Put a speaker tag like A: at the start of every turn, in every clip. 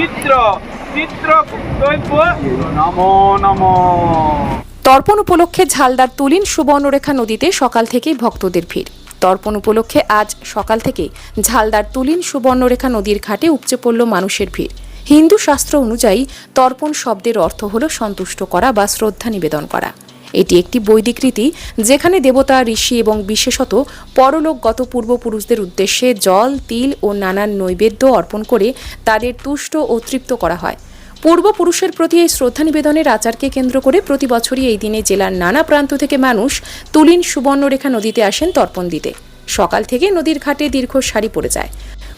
A: চিত্র চিত্র নমো নমো।
B: তর্পণ উপলক্ষে ঝালদার তুলিন সুবর্ণরেখা নদীতে সকাল থেকেই ভক্তদের ভিড়। তর্পণ উপলক্ষে আজ সকাল থেকে ঝালদার তুলিন সুবর্ণরেখা নদীর ঘাটে উপচে পড়ল মানুষের ভিড়। হিন্দু শাস্ত্র অনুযায়ী তর্পণ শব্দের অর্থ হল সন্তুষ্ট করা বা শ্রদ্ধা নিবেদন করা। এটি একটি বৈদিক রীতি যেখানে দেবতা, ঋষি এবং বিশেষত পরলোকগত পূর্বপুরুষদের উদ্দেশ্যে জল, তিল ও নানান নৈবেদ্য অর্পণ করে তাদের তুষ্ট ও তৃপ্ত করা হয়। পূর্বপুরুষের প্রতি এই শ্রদ্ধা নিবেদনের আচারকে কেন্দ্র করে প্রতি বছরই এই দিনে জেলার নানা প্রান্ত থেকে মানুষ তুলিন সুবর্ণরেখা নদীতে আসেন তর্পণ দিতে। সকাল থেকে নদীর ঘাটে দীর্ঘ সারি পড়ে যায়।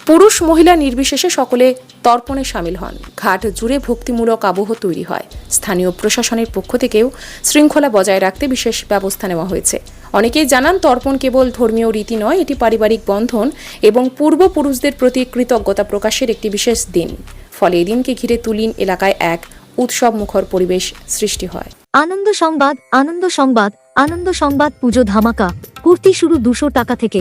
B: পুরুষ মহিলা নির্বিশেষে সকলে তর্পণে সামিল হন। ঘাট জুড়ে ভক্তিমূলক আবহ তৈরি হয়। স্থানীয় প্রশাসনের পক্ষ থেকেও শৃঙ্খলা বজায় রাখতে বিশেষ ব্যবস্থা নেওয়া হয়েছে। অনেকেই জানান তর্পণ কেবল ধর্মীয় রীতি নয়, এটি পারিবারিক বন্ধন এবং পূর্বপুরুষদের প্রতি কৃতজ্ঞতা প্রকাশের একটি বিশেষ দিন। ফলে এদিনকে ঘিরে তুলিন এলাকায় এক উৎসব মুখর পরিবেশ সৃষ্টি হয়।
C: আনন্দ সংবাদ আনন্দ সংবাদ আনন্দ সংবাদ পুজো ধামাকা। কুর্তি শুরু দুশো টাকা থেকে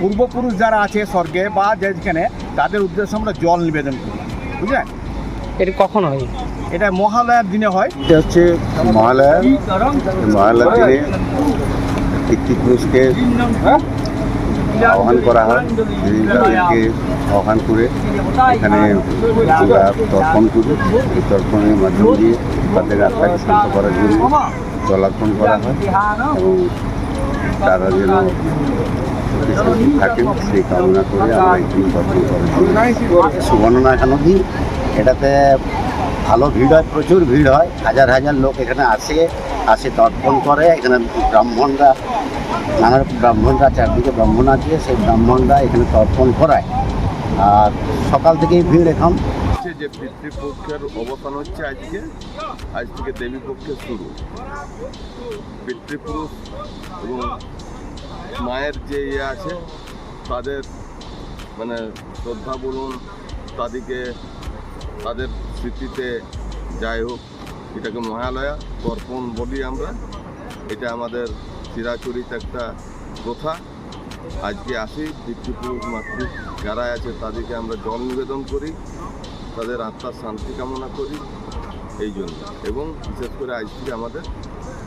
D: পূর্বপুরুষ যারা আছে স্বর্গে বা যেখানে তাদের উদ্দেশ্যে আমরা জল নিবেদন করি। বুঝলেন?
E: এটা কখন হয়?
D: এটা মহালয়ার দিনে হয়।
F: এটা হচ্ছে মহালয়া। মহালয়ার দিনে পিতৃপুরুষকে আহ্বান করা হয়। তাদেরকে আহ্বান করে এখানে আমরা তর্পণ করি। এই তর্পণের মাধ্যম দিয়ে তাদের আত্মাকে শান্ত করার জন্য জলার্পণ করা হয়। এবং তারা যেন সুখী থাকেন, সেই কামনা করে এটাতে ভালো ভিড় হয়, প্রচুর ভিড় হয়। হাজার হাজার লোক এখানে আসে আসে তর্পণ করে। এখানে ব্রাহ্মণরা, নানা ব্রাহ্মণরা, চারদিকে ব্রাহ্মণ আছে, সেই ব্রাহ্মণরা এখানে তর্পণ করায়। আর সকাল থেকেই ভিড় এখন।
G: হচ্ছে যে পিতৃপক্ষের অবসান হচ্ছে আজকে। আজ থেকে দেবী পক্ষের শুরু। পিতৃপুরুষ এবং মায়ের যে ইয়ে আছে, তাদের মানে শ্রদ্ধা বলুন, তাদেরকে, তাদের স্মৃতিতে যাই হোক, এটাকে মহালয়া, তর্পণ বলি আমরা। এটা আমাদের চিরাচরিত একটা প্রথা। আজকে আসি পিতৃপুরুষ মাতৃ যারা আছে, তাদেরকে আমরা জল নিবেদন করি, তাদের আত্মার শান্তি কামনা করি, এই জন্য। এবং বিশেষ করে আজ থেকে আমাদের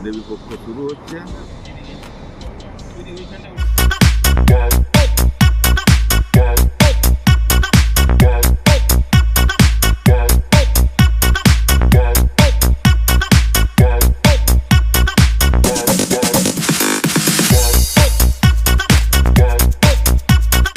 G: দেবী পক্ষ শুরু হচ্ছে। We,